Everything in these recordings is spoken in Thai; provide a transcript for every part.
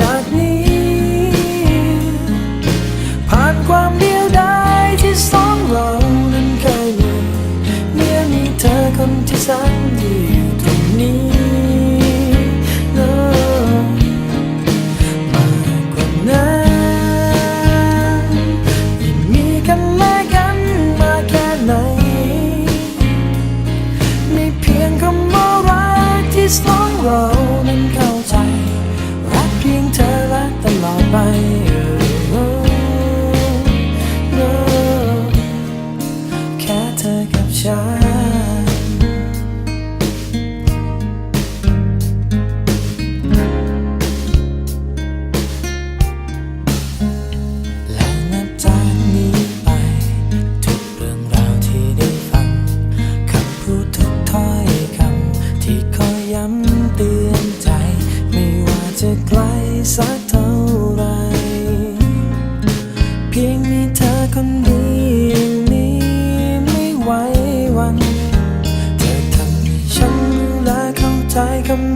จาก เธอกับฉัน แล้วนับจากนี้ไป ทุกเรื่องราวที่ได้ฟังคำพูดทุกถ้อยคำที่คอยย้ำเตือนใจ ไม่ว่าจะไกลสัก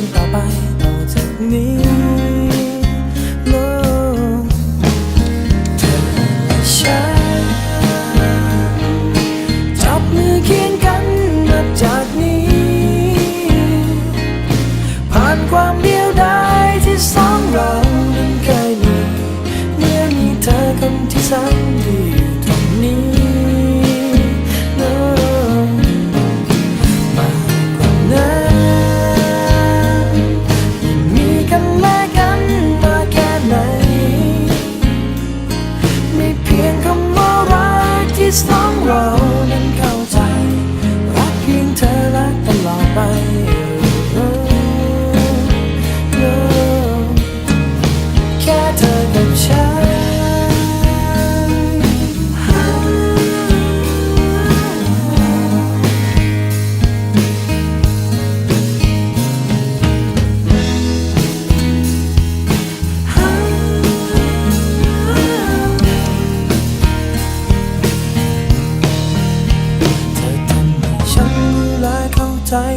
น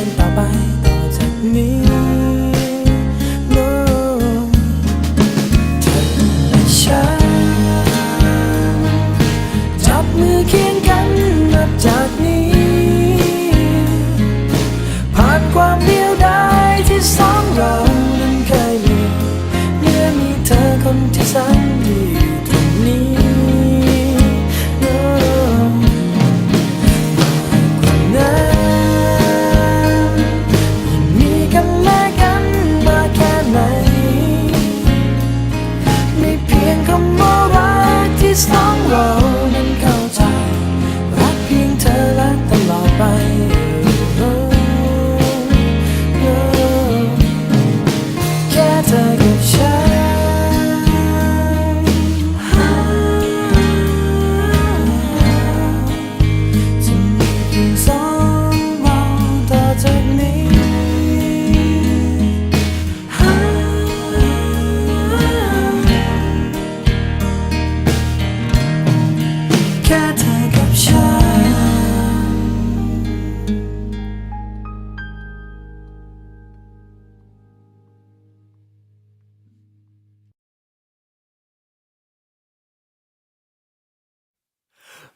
น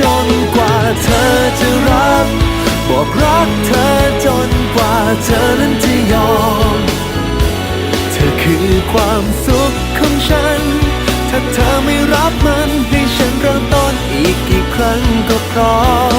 จนกว่าเธอจะรับ บอกรักเธอจนกว่าเธอนั้นจะยอม เธอคือความสุขของฉัน ถ้าเธอไม่รับมันให้ฉันเริ่มต้นอีกกี่ครั้งก็พร้อม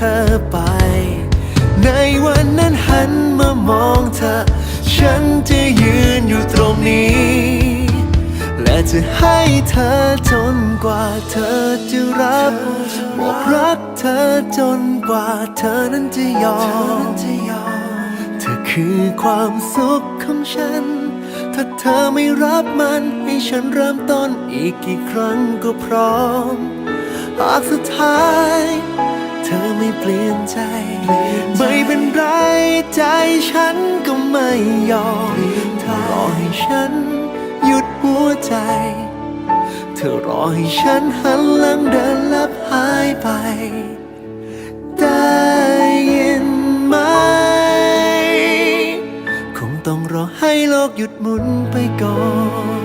ธอไป ในวันนั้นหันมามองเธอ ฉันจะยืนอยู่ตรงนี้ และจะให้เธอจนกว่าเธอจะรับ บอกรักเธอจนกว่าเธอนั้นจะยอม เธอคือความสุขของฉัน ถ้าเธอไม่รับมันให้ฉันเริ่มต้นอีกกี่ครั้งก็พร้อมหากสุดท้าย เธอไม่เปลี่ยนใจ ไม่เป็นไรใจฉันก็ไม่ยอมเธอรอให้ฉันหยุดหัวใจ เธอรอให้ฉันหันหลังเดินลับหายไป ได้ยินไหม คงต้องรอให้โลกหยุดหมุนไปก่อน